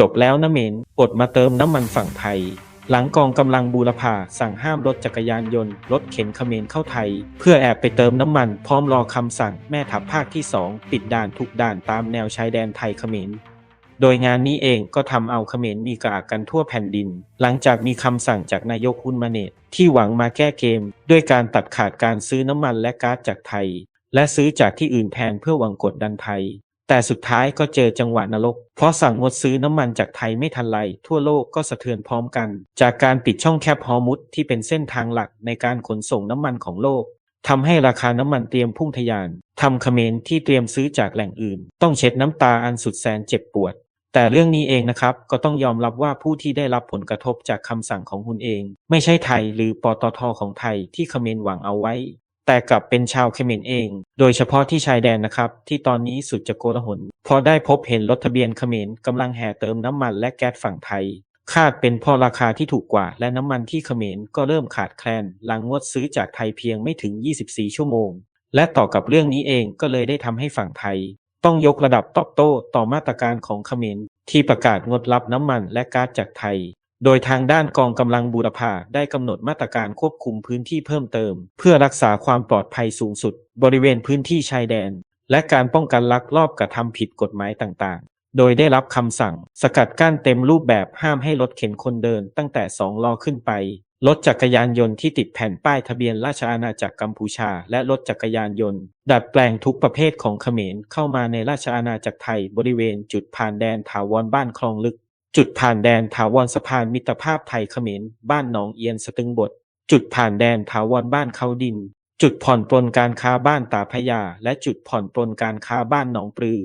จบแล้วนะเมนอดมาเติมน้ำมันฝั่งไทย หลังกองกำลังบูรพาสั่งห้ามรถจักรยานยนต์ รถเข็นเขมรเข้าไทย เพื่อแอบไปเติมน้ำมัน พร้อมรอคำสั่งแม่ทัพภาคที่ 2 ปิดด่านทุกด่านตามแนวชายแดนไทยเขมรโดยงานนี้เองก็ทำเอาเขมรมีกระอักกันทั่วแผ่นดิน หลังจากมีคำสั่งจากนายกฮุนมาเนตที่หวังมาแก้เกม ด้วยการตัดขาดการซื้อน้ำมันและก๊าซจากไทย และซื้อจากที่อื่นแทนเพื่อหวังกดดันไทย แต่สุดท้ายก็เจอจังหวะนรก เพราะสั่งงดซื้อน้ำมันจากไทยไม่ทันไร ทั่วโลกก็สะเทือนพร้อมกัน จากการปิดช่องแคบฮอร์มุดที่เป็นเส้นทางหลักในการขนส่งน้ำมันของโลกทำให้ราคาน้ำมันเตรียมพุ่งทะยานทำเขมรที่เตรียมซื้อจากแหล่งอื่น ต้องเช็ดน้ำตาอันสุดแสนเจ็บปวด แต่เรื่องนี้เองนะครับ ก็ต้องยอมรับว่าผู้ที่ได้รับผลกระทบจากคำสั่งของคุณเอง ไม่ใช่ไทยหรือปตทของไทยที่เขมรหวังเอาไว้ แต่กลับเป็นชาวเขมรเอง โดยเฉพาะที่ชายแดนนะครับ ที่ตอนนี้สุดจะโกลาหลพราะได้พบเห็นรถทะเบียนเขมรกำลังแห่เติมน้ำมันและแก๊สฝั่งไทย คาดเป็นเพราะราคาที่ถูกกว่า และน้ำมันที่เขมรก็เริ่มขาดแคลน หลังงดซื้อจากไทยเพียงไม่ถึง 24 ชั่วโมง และต่อกับเรื่องนี้เองก็เลยได้ทำให้ฝั่งไทย ต้องยกระดับตอบโต้ต่อมาตรการของเขมรที่ประกาศงดรับน้ำมันและก๊าซจากไทย โดยทางด้านกองกำลังบูรพาได้กำหนดมาตรการควบคุมพื้นที่เพิ่มเติม เพื่อรักษาความปลอดภัยสูงสุด บริเวณพื้นที่ชายแดน และการป้องกันลักลอบกระทำผิดกฎหมายต่างๆ โดยได้รับคำสั่ง สกัดกั้นเต็มรูปแบบห้ามให้รถเข็นคนเดินตั้งแต่สองล้อขึ้นไปรถจักรยานยนต์ที่ติดแผ่นป้ายทะเบียนราชอาณาจักรกัมพูชา และรถจักรยานยนต์ ดัดแปลงทุกประเภทของเขมรเข้ามาในราชอาณาจักรไทยบริเวณจุดผ่านแดนถาวรบ้านคลองลึก จุดผ่านแดนถาวรสะพานมิตรภาพไทยเขมรบ้านหนองเอียนสตึงบท จุดผ่านแดนถาวรบ้านเขาดิน จุดผ่อนปลนการค้าบ้านตาพยา และจุดผ่อนปลนการค้าบ้านหนองปลือ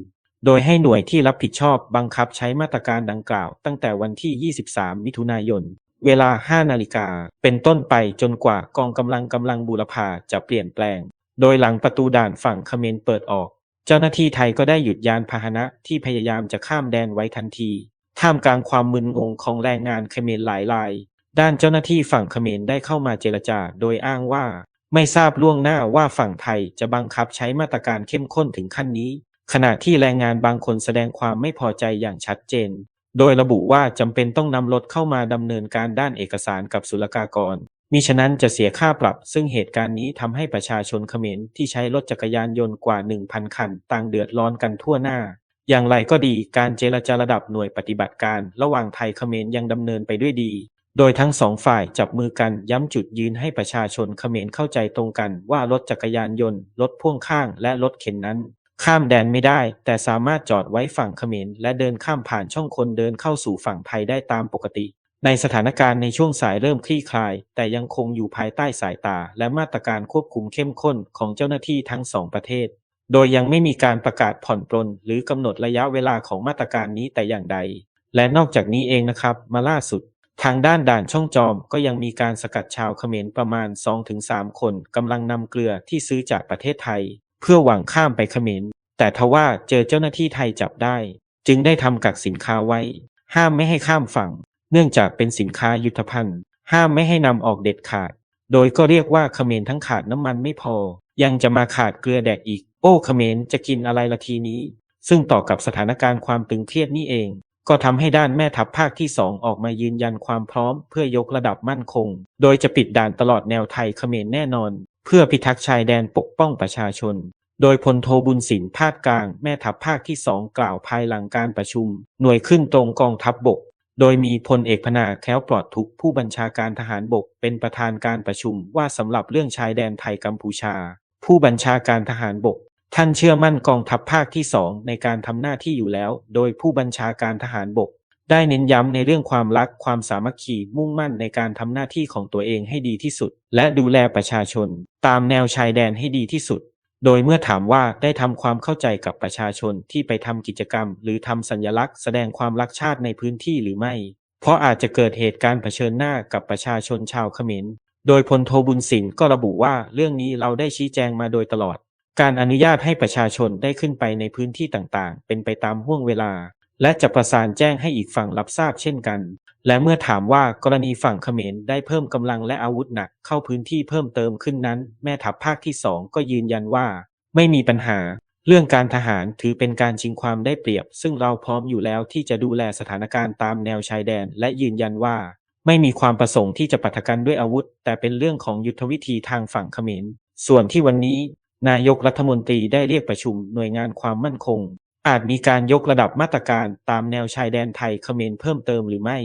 โดยให้หน่วยที่รับผิดชอบบังคับใช้มาตรการดังกล่าว ตั้งแต่วันที่ 23 มิถุนายน เวลา 5 นาฬิกา เป็นต้นไปจนกว่ากองกำลังกำลังบูรพาจะเปลี่ยนแปลง โดยหลังประตูด่านฝั่งเขมรเปิดออก เจ้าหน้าที่ไทยก็ได้หยุดยานพาหนะที่พยายามจะข้ามแดนไว้ทันที ท่ามกลางความมึนงงของแรงงานเขมรหลายราย ด้านเจ้าหน้าที่ฝั่งเขมรได้เข้ามาเจรจา โดยอ้างว่า ไม่ทราบล่วงหน้าว่าฝั่งไทยจะบังคับใช้มาตรการเข้มข้นถึงขั้นนี้ ขณะที่แรงงานบางคนแสดงความไม่พอใจอย่างชัดเจน โดยระบุว่าจำเป็นต้องนำรถเข้ามาดำเนินการด้านเอกสารกับศุลกากรมิฉะนั้นจะเสียค่าปรับ ซึ่งเหตุการณ์นี้ทำให้ประชาชนเขมรที่ใช้รถจักรยานยนต์กว่า 1,000 คัน ต่างเดือดร้อนกันทั่วหน้า อย่างไรก็ดีการเจรจาระดับหน่วยปฏิบัติการระหว่างไทยเขมรยังดำเนินไปด้วยดี โดยทั้งสองฝ่ายจับมือกันย้ำจุดยืนให้ประชาชนเขมรเข้าใจตรงกันว่ารถจักรยานยนต์ รถพ่วงข้างและรถเข็นนั้น ข้ามแดนไม่ได้ แต่สามารถจอดไว้ฝั่งเขมรและเดินข้ามผ่านช่องคนเดินเข้าสู่ฝั่งไทยได้ตามปกติในสถานการณ์ในช่วงสายเริ่มคลี่คลาย แต่ยังคงอยู่ภายใต้สายตา และมาตรการควบคุมเข้มข้นของเจ้าหน้าที่ทั้งสองประเทศ โดยยังไม่มีการประกาศผ่อนปลนหรือกำหนดระยะเวลาของมาตรการนี้แต่อย่างใด และนอกจากนี้เองนะครับมาล่าสุด ทางด้านด่านช่องจอมก็ยังมีการสกัดชาวเขมรประมาณ 2-3 คนกำลังนำเกลือที่ซื้อจากประเทศไทย เพื่อหวังข้ามไปเขมรแต่ทว่าเจอเจ้าหน้าที่ไทยจับได้ จึงได้ทำกักสินค้าไว้ ห้ามไม่ให้ข้ามฝั่ง เนื่องจากเป็นสินค้ายุทธภัณฑ์ ห้ามไม่ให้นำออกเด็ดขาด โดยก็เรียกว่าเขมรทั้งขาดน้ำมันไม่พอ ยังจะมาขาดเกลือแดกอีก อ้เขมรจะกินอะไรละทีนี้ ซึ่งต่อกับสถานการณ์ความตึงเครียดนี่เอง ก็ทำให้ด้านแม่ทัพภาคที่2องออกมายืนยันความพร้อม เพื่อยกระดับมั่นคง โดยจะปิดด่านตลอดแนวไทยเขมรแน่นอน เพื่อพิทักษ์ชายแดนปกป้องประชาชนโดยพลโทบุญสินภาคกลางแม่ทัพภาคที่2กล่าวภายหลังการประชุม หน่วยขึ้นตรงกองทัพบบก โดยมีพลเอกพนาแคล้วปลอดทุกผู้บัญชาการทหารบกเป็นประธานการประชุมว่าสำหรับเรื่องชายแดนไทยกัมพูชา ผู้บัญชาการทหารบก ท่านเชื่อมั่นกองทัพภาคที่2ในการทำหน้าที่อยู่แล้ว โดยผู้บัญชาการทหารบก ได้เน้นย้ำในเรื่องความรักความสามัคคีมุ่งมั่นในการทำหน้าที่ของตัวเองให้ดีที่สุด และดูแลประชาชน ตามแนวชายแดนให้ดีที่สุด โดยเมื่อถามว่าได้ทำความเข้าใจกับประชาชนที่ไปทำกิจกรรม หรือทำสัญลักษณ์แสดงความรักชาติในพื้นที่หรือไม่ เพราะอาจจะเกิดเหตุการณ์เผชิญหน้ากับประชาชนชาวเขมรโดยพลโทบุญสินก็ระบุว่าเรื่องนี้เราได้ชี้แจงมาโดยตลอด การอนุญาตให้ประชาชนได้ขึ้นไปในพื้นที่ต่างๆ เป็นไปตามห่วงเวลา และจะประสานแจ้งให้อีกฝั่งรับทราบเช่นกัน และเมื่อถามว่ากรณีฝั่งเขมรได้เพิ่มกำลังและอาวุธหนักเข้าพื้นที่เพิ่มเติมขึ้นนั้น แม่ทัพภาคที่2ก็ยืนยันว่า ไม่มีปัญหา เรื่องการทหารถือเป็นการชิงความได้เปรียบ ซึ่งเราพร้อมอยู่แล้วที่จะดูแลสถานการณ์ตามแนวชายแดน และยืนยันว่าไม่มีความประสงค์ที่จะปะทะกันด้วยอาวุธ แต่เป็นเรื่องของยุทธวิธีทางฝั่งเขมร ส่วนที่วันนี้ นายกรัฐมนตรีได้เรียกประชุมหน่วยงานความมั่นคง อาจมีการยกระดับมาตรการตามแนวชายแดนไทยเขมรเพิ่มเติมหรือไม่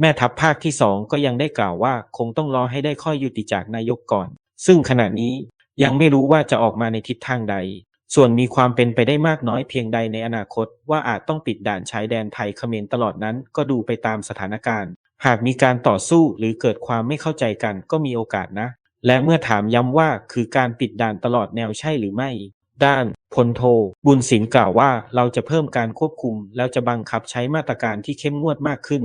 แม่ทัพภาคที่สองก็ยังได้กล่าวว่าคงต้องรอให้ได้ข้อยุติจากนายกก่อน ซึ่งขณะนี้ยังไม่รู้ว่าจะออกมาในทิศทางใด ส่วนมีความเป็นไปได้มากน้อยเพียงใดในอนาคต ว่าอาจต้องปิดด่านชายแดนไทยเขมรตลอดนั้น ก็ดูไปตามสถานการณ์ หากมีการต่อสู้หรือเกิดความไม่เข้าใจกันก็มีโอกาสนะ และเมื่อถามย้ำว่าคือการปิดด่านตลอดแนวใช่หรือไม่ ด้านพลโท บุญสินกล่าวว่าเราจะเพิ่มการควบคุม แล้วจะบังคับใช้มาตรการที่เข้มงวดมากขึ้น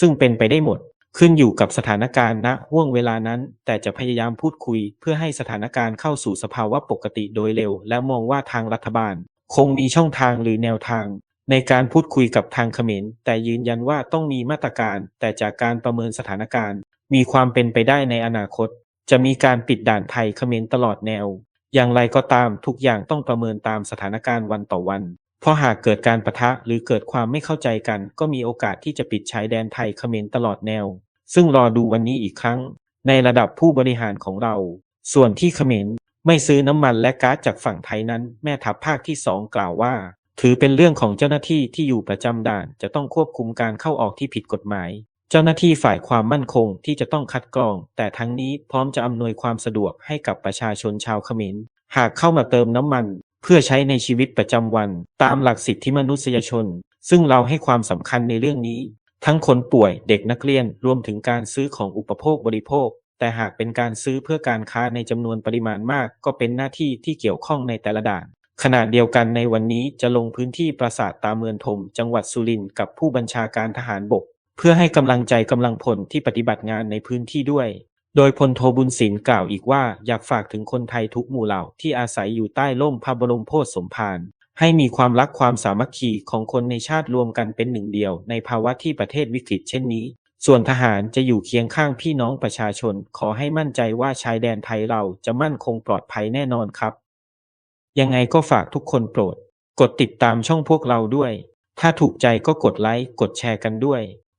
ซึ่งเป็นไปได้หมด ขึ้นอยู่กับสถานการณ์ณห่วงเวลานั้น แต่จะพยายามพูดคุย เพื่อให้สถานการณ์เข้าสู่สภาวะปกติโดยเร็ว และมองว่าทางรัฐบาล คงมีช่องทางหรือแนวทางในการพูดคุยกับทางเขมร แต่ยืนยันว่าต้องมีมาตรการ แต่จากการประเมินสถานการณ์ มีความเป็นไปได้ในอนาคต จะมีการปิดด่านไทยเขมรตลอดแนว อย่างไรก็ตามทุกอย่างต้องประเมินตามสถานการณ์วันต่อวัน เพราะหากเกิดการปะทะหรือเกิดความไม่เข้าใจกัน ก็มีโอกาสที่จะปิดชายแดนไทยเขมรตลอดแนว ซึ่งรอดูวันนี้อีกครั้ง ในระดับผู้บริหารของเรา ส่วนที่เขมรไม่ซื้อน้ำมันและก๊าซจากฝั่งไทยนั้นแม่ทัพภาคที่สองกล่าวว่า ถือเป็นเรื่องของเจ้าหน้าที่ที่อยู่ประจำด่านจะต้องควบคุมการเข้าออกที่ผิดกฎหมาย เจ้าหน้าที่ฝ่ายความมั่นคงที่จะต้องคัดกรอง แต่ทั้งนี้พร้อมจะอำนวยความสะดวกให้กับประชาชนชาวเขมรหากเข้ามาเติมน้ำมัน เพื่อใช้ในชีวิตประจำวัน ตามหลักสิทธิมนุษยชน ซึ่งเราให้ความสำคัญในเรื่องนี้ ทั้งคนป่วยเด็กนักเรียนรวมถึงการซื้อของอุปโภคบริโภค แต่หากเป็นการซื้อเพื่อการค้าในจำนวนปริมาณมาก ก็เป็นหน้าที่ที่เกี่ยวข้องในแต่ละด่านขณะเดียวกันในวันนี้จะลงพื้นที่ปราสาทตาเมือนถมจังหวัดสุรินทร์กับผู้บัญชาการทหารบก เพื่อให้กำลังใจกำลังพลที่ปฏิบัติงานในพื้นที่ด้วย โดยพลโทบุญศิลป์กล่าวอีกว่าอยากฝากถึงคนไทยทุกหมู่เหล่าที่อาศัยอยู่ใต้ร่มพระบรมโพธิสมภารให้มีความรักความสามัคคีของคนในชาติรวมกันเป็นหนึ่งเดียว ในภาวะที่ประเทศวิกฤตเช่นนี้ ส่วนทหารจะอยู่เคียงข้างพี่น้องประชาชน ขอให้มั่นใจว่าชายแดนไทยเราจะมั่นคงปลอดภัยแน่นอนครับ ยังไงก็ฝากทุกคนโปรด กดติดตามช่องพวกเราด้วย ถ้าถูกใจก็กดไลค์กดแชร์กันด้วย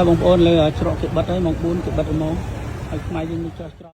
ថាបងប្អូនលើច្រកគេបិទហើយម៉ោង4គេបិទហើយម៉ោងហើយខ្មែរយើងនឹងចោះច្រក